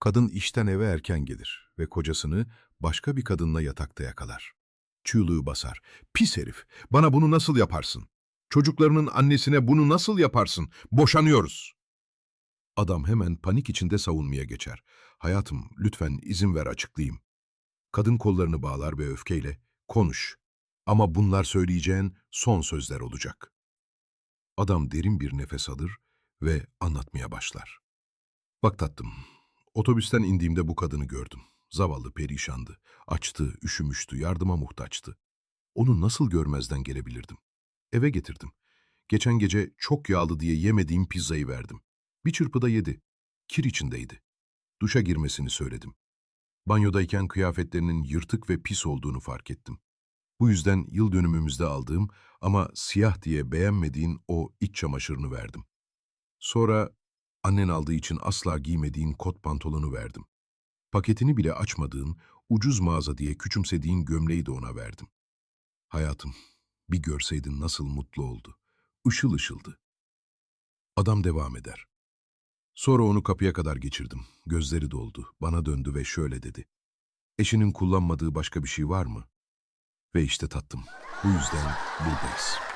Kadın işten eve erken gelir ve kocasını başka bir kadınla yatakta yakalar. Çığlığı basar. Pis herif, bana bunu nasıl yaparsın? Çocuklarının annesine bunu nasıl yaparsın? Boşanıyoruz. Adam hemen panik içinde savunmaya geçer. Hayatım, lütfen izin ver açıklayayım. Kadın kollarını bağlar ve öfkeyle, konuş. Ama bunlar söyleyeceğin son sözler olacak. Adam derin bir nefes alır ve anlatmaya başlar. Bak tatlım, otobüsten indiğimde bu kadını gördüm. Zavallı perişandı. Açtı, üşümüştü, yardıma muhtaçtı. Onu nasıl görmezden gelebilirdim? Eve getirdim. Geçen gece çok yağlı diye yemediğim pizzayı verdim. Bir çırpıda yedi. Kir içindeydi. Duşa girmesini söyledim. Banyodayken kıyafetlerinin yırtık ve pis olduğunu fark ettim. Bu yüzden yıl dönümümüzde aldığım ama siyah diye beğenmediğin o iç çamaşırını verdim. Sonra annen aldığı için asla giymediğin kot pantolonu verdim. Paketini bile açmadığın, ucuz mağaza diye küçümsediğin gömleği de ona verdim. Hayatım, bir görseydin nasıl mutlu oldu. Işıl ışıldı. Adam devam eder. Sonra onu kapıya kadar geçirdim. Gözleri doldu. Bana döndü ve şöyle dedi. Eşinin kullanmadığı başka bir şey var mı? Ve işte tattım. Bu yüzden buradayız.